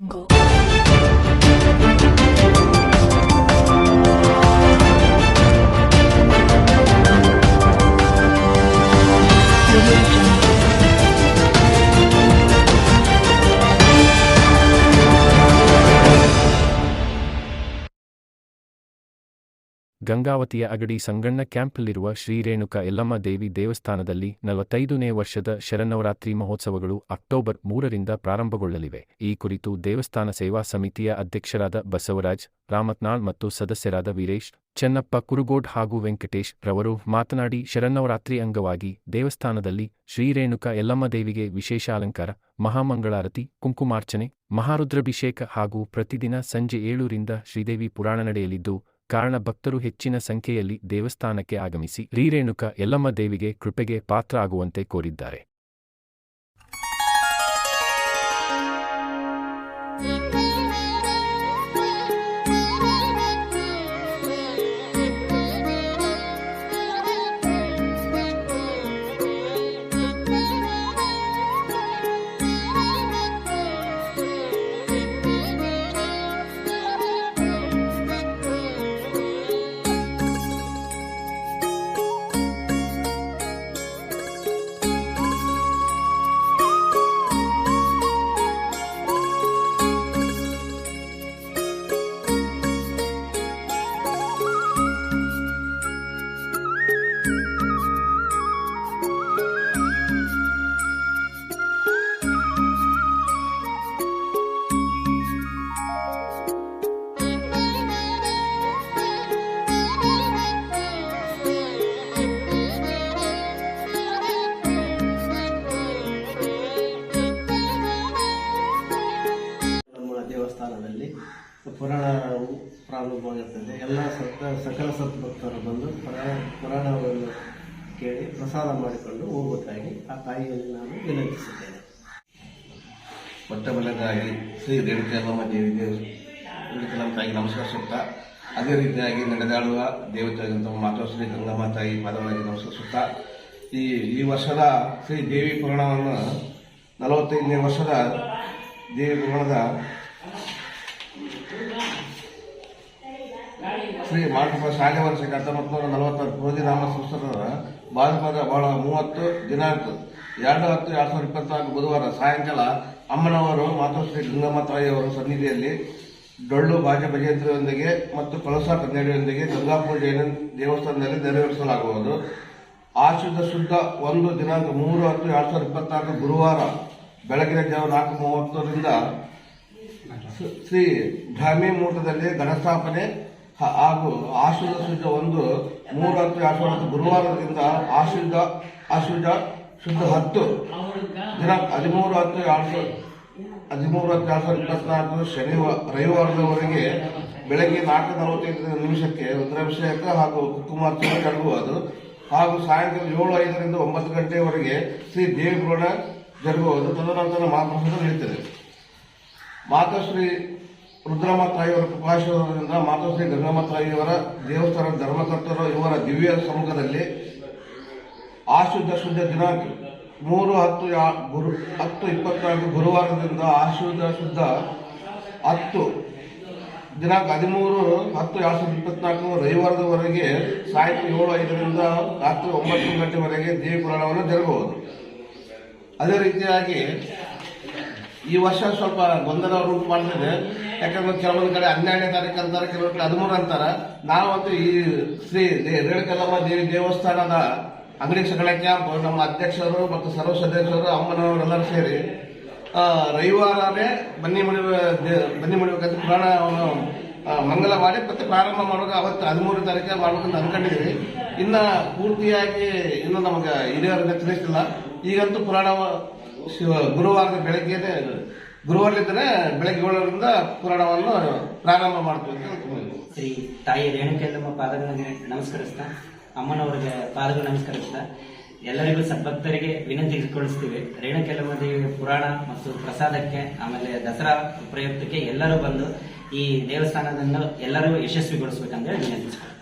jungle ಗಂಗಾವತಿಯ Agadi Sanganna ಕ್ಯಾಂಪಲ್ಲಿರುವ Shri Renuka Yellamma ದೇವಿ ದೇವಸ್ಥಾನದಲ್ಲಿ ನಲವತ್ತೈದನೇ ವರ್ಷದ Sharannavaratri ಮಹೋತ್ಸವಗಳು October ಮೂರರಿಂದ ಪ್ರಾರಂಭಗೊಳ್ಳಲಿವೆ. ಈ ಕುರಿತು ದೇವಸ್ಥಾನ ಸೇವಾ ಸಮಿತಿಯ ಅಧ್ಯಕ್ಷರಾದ ಬಸವರಾಜ್, ರಾಮತ್ನಾಳ್ ಮತ್ತು ಸದಸ್ಯರಾದ ವೀರೇಶ್, ಚೆನ್ನಪ್ಪ ಕುರುಗೋಡ್ ಹಾಗೂ ವೆಂಕಟೇಶ್ ರವರು ಮಾತನಾಡಿ ಶರನ್ನವರಾತ್ರಿ ಅಂಗವಾಗಿ ದೇವಸ್ಥಾನದಲ್ಲಿ ಶ್ರೀರೇಣುಕ ಎಲ್ಲಮ್ಮ ದೇವಿಗೆ ವಿಶೇಷ ಅಲಂಕಾರ, ಮಹಾಮಂಗಳಾರತಿ, ಕುಂಕುಮಾರ್ಚನೆ, ಮಹಾರುದ್ರಾಭಿಷೇಕ ಹಾಗೂ ಪ್ರತಿದಿನ ಸಂಜೆ ಏಳರಿಂದ ಶ್ರೀದೇವಿ ಪುರಾಣ ನಡೆಯಲಿದ್ದು ಕಾರಣ ಭಕ್ತರು ಹೆಚ್ಚಿನ ಸಂಖ್ಯೆಯಲ್ಲಿ ದೇವಸ್ಥಾನಕ್ಕೆ ಆಗಮಿಸಿ ರೀರೇಣುಕ ಯಲ್ಲಮ್ಮ ದೇವಿಗೆ ಕೃಪೆಗೆ ಪಾತ್ರ ಆಗುವಂತೆ ಕೋರಿದ್ದಾರೆ. ದೇವಸ್ಥಾನದಲ್ಲಿ ಪುರಾಣವು ಪ್ರಾರಂಭವಾಗಿರ್ತದೆ ಎಲ್ಲ ಸತ್ತ ಸಕಲ ಸದ್ಭಕ್ತರು ಬಂದು ಪುರಾಣ ಪುರಾಣವನ್ನು ಕೇಳಿ ಪ್ರಸಾದ ಮಾಡಿಕೊಂಡು ಹೋಗುವುದಾಗಿ ಆ ತಾಯಿಯಲ್ಲಿ ನಾನು ವಿನಂತಿಸುತ್ತೇನೆ. ಮೊಟ್ಟ ಮೊದಲನೇದಾಗಿ ಶ್ರೀ ರೇಣುಕಲ್ಲಮ್ಮ ದೇವಿಗೆ ರೇಣುಕಲ್ಲಮ್ಮ ತಾಯಿಗೆ ನಮಸ್ಕಾರ ಸುತ್ತ, ಅದೇ ರೀತಿಯಾಗಿ ನಡೆದಾಡುವ ದೇವತೆಯಾದಂಥ ಮಾತಾ ಶ್ರೀ ಗಂಗಮ್ಮ ತಾಯಿ ಪಾದವಾಗಿ ನಮಸ್ಕರಿಸುತ್ತಾ, ಈ ಈ ವರ್ಷದ ಶ್ರೀ ದೇವಿ ಪುರಾಣವನ್ನು ನಲವತ್ತೈದನೇ ವರ್ಷದ ದೇವಿ ಪುರಾಣದ ಶ್ರೀ ಮಾಟಪ ಶಾಲೆ ವರ್ಷಕ್ಕೆ ಹತ್ತೊಂಬತ್ತು ನಲವತ್ತಾರು ಕ್ರೋಧಿನಾಮ ಸಂವತ್ಸರದ ಭಾದ್ರಪದ ಬಹಳ ಮೂವತ್ತು ದಿನಾಂಕ ಎರಡು ಹತ್ತು ಎರಡು ಸಾವಿರದ ಇಪ್ಪತ್ನಾಲ್ಕು ಬುಧವಾರ ಸಾಯಂಕಾಲ ಅಮ್ಮನವರು ಮಾತೃಶ್ರೀ ಗಂಗಮ್ಮ ತಾಯಿಯವರ ಸನ್ನಿಧಿಯಲ್ಲಿ ಡೊಳ್ಳು ಬಾಜೆ ಭಜಂತ್ರಿಯೊಂದಿಗೆ ಮತ್ತು ಕಳಸ ಕನ್ನಡಿಯೊಂದಿಗೆ ಗಂಗಾ ಪೂಜೆಯನ್ನು ದೇವಸ್ಥಾನದಲ್ಲಿ ನೆರವೇರಿಸಲಾಗುವುದು. ಆಶುದ್ಧ ಶುದ್ಧ ಒಂದು ದಿನಾಂಕ ಮೂರು ಹತ್ತು ಎರಡು ಸಾವಿರದ ಇಪ್ಪತ್ನಾಲ್ಕು ಗುರುವಾರ ಬೆಳಗಿನ ಜಾವ ನಾಲ್ಕು ಮೂವತ್ತರಿಂದ ಶ್ರೀ- ಧರ್ಮಿ ಮೂರ್ತದಲ್ಲಿ ಗಣಸ್ಥಾಪನೆ ಹಾಗೂ ಆಶುಧ ಶುದ್ಧ ಒಂದು ಮೂರು ಹತ್ತು ಎರಡು ಗುರುವಾರದಿಂದ ಆಶುದ್ಧ ಆಶುದ್ಧ ಶುದ್ಧ ಹತ್ತು ದಿನ ಹದಿಮೂರು ಹತ್ತು ಎರಡು ಸಾವಿರದ ಹದಿಮೂರು ಹತ್ತು ಎರಡು ಸಾವಿರದ ಇಪ್ಪತ್ನಾಲ್ಕು ಶನಿವಾರ ರವಿವಾರದವರೆಗೆ ಬೆಳಗ್ಗೆ ನಾಲ್ಕು ನಲವತ್ತೈದು ನಿಮಿಷಕ್ಕೆ ರುದ್ರಾಭಿಷೇಕ ಹಾಗೂ ಕುಂಕುಮಾರ್ಚನೆ ಜರುಗುವುದು ಹಾಗೂ ಸಾಯಂಕಾಲ ಏಳು ಐದರಿಂದ ಒಂಬತ್ತು ಗಂಟೆಯವರೆಗೆ ಶ್ರೀ ದೇವಿ ಪುರಾಣ ಜರುಗುವುದು. ತದನಂತರ ಮಹಾಪ್ರಸಾದ ನಡೆಯುತ್ತದೆ. ಮಾತಾಶ್ರೀ ರುದ್ರಮ್ಮ ತಾಯಿಯವರ ಕೃಪಾಶೀರ್ವಾದದಿಂದ ಮಾತಾಶ್ರೀ ಗಂಗಮ್ಮ ತಾಯಿಯವರ ದೇವಸ್ಥಾನ ಧರ್ಮಕರ್ತರು ಇವರ ದಿವ್ಯ ಸಮ್ಮುಖದಲ್ಲಿ ಆಶುದ್ಧ ಶುದ್ಧ ದಿನಾಂಕ ಮೂರು ಹತ್ತು ಗುರು ಹತ್ತು ಇಪ್ಪತ್ನಾಲ್ಕು ಗುರುವಾರದಿಂದ ಆಶುದ್ಧ ಶುದ್ಧ ಹತ್ತು ದಿನಾಂಕ ಹದಿಮೂರು ಹತ್ತು ಎರಡು ಸಾವಿರದ ಇಪ್ಪತ್ನಾಲ್ಕು ರವಿವಾರದವರೆಗೆ ಸಾಯಂಕಾಲ ಏಳು ಐದರಿಂದ ರಾತ್ರಿ ಒಂಬತ್ತು ಗಂಟೆವರೆಗೆ ದೇವಿ ಪುರಾಣವನ್ನು ಜರುಗಬಹುದು ಅದೇ ರೀತಿಯಾಗಿ ಈ ವರ್ಷ ಸ್ವಲ್ಪ ಗೊಂದಲ ರೂಪ ಮಾಡ್ತಿದೆ ಯಾಕಂದ್ರೆ ಕೆಲವೊಂದು ಕಡೆ ಹನ್ನೆರಡನೇ ತಾರೀಕು ಅಂತಾರೆ ಕೆಲವೊಂದು ಕಡೆ ಹದಿಮೂರು ಅಂತಾರೆ. ನಾವಂತೂ ಈ ಶ್ರೀ ರೇಣುಕಲ್ಲಮ್ಮ ದೇವಿ ದೇವಸ್ಥಾನದ ಅಂಗಡಿ ಸಂಘಟನೆ ನಮ್ಮ ಅಧ್ಯಕ್ಷರು ಮತ್ತು ಸರ್ವ ಸದಸ್ಯರು ಅಮ್ಮನವರೆಲ್ಲರೂ ಸೇರಿ ರವಿವಾರನೇ ಬನ್ನಿ ಮಡಿವ ಬನ್ನಿ ಮಡಿಬೇಕಂತ ಆ, ಮಂಗಲ ಮಾಡಿ ಮತ್ತೆ ಪ್ರಾರಂಭ ಮಾಡುವಾಗ ಅವತ್ತು ಹದಿಮೂರು ತಾರೀಕು ಮಾಡ್ಬೇಕಂತ ಅನ್ಕೊಂಡಿದ್ವಿ. ಇನ್ನ ಪೂರ್ತಿಯಾಗಿ ಇನ್ನೂ ನಮಗೆ ಹಿರಿಯರಿಂದ ತಿಳಿಸಿಲ್ಲ ಈಗಂತೂ ಪುರಾಣ ಶಿವ- ಗುರುವಾರದ ಬೆಳಗ್ಗೆನೆ ಗುರುವಾರಲಿಂದನೇ ಬೆಳಗ್ಗೆ ಏಳರಿಂದ ಪುರಾಣವನ್ನು ಪ್ರಾರಂಭ ಮಾಡ್ತೀವಿ ಶ್ರೀ ತಾಯಿ ರೇಣುಕೆಲ್ಲಮ್ಮ ಪಾದಗಳನ್ನು ನಮಸ್ಕರಿಸ್ತಾ, ಅಮ್ಮನವರಿಗೆ ಪಾದಗಳು ನಮಸ್ಕರಿಸ್ತಾ, ಎಲ್ಲರಿಗೂ ಸದ್ಭಕ್ತರಿಗೆ ವಿನಂತಿಸಿಕೊಳಿಸ್ತೀವಿ ರೇಣುಕೆಲ್ಲಮ್ಮ ದೇವಿ ಪುರಾಣ ಮತ್ತು ಪ್ರಸಾದಕ್ಕೆ, ಆಮೇಲೆ ದಸರಾ ಪ್ರಯುಕ್ತಕ್ಕೆ ಎಲ್ಲರೂ ಬಂದು ಈ ದೇವಸ್ಥಾನವನ್ನು ಎಲ್ಲರೂ ಯಶಸ್ವಿಗೊಳಿಸ್ಬೇಕಂದ್ರೆ ವಿನಂತಿಸ್ಕೊಳ್ತೀವಿ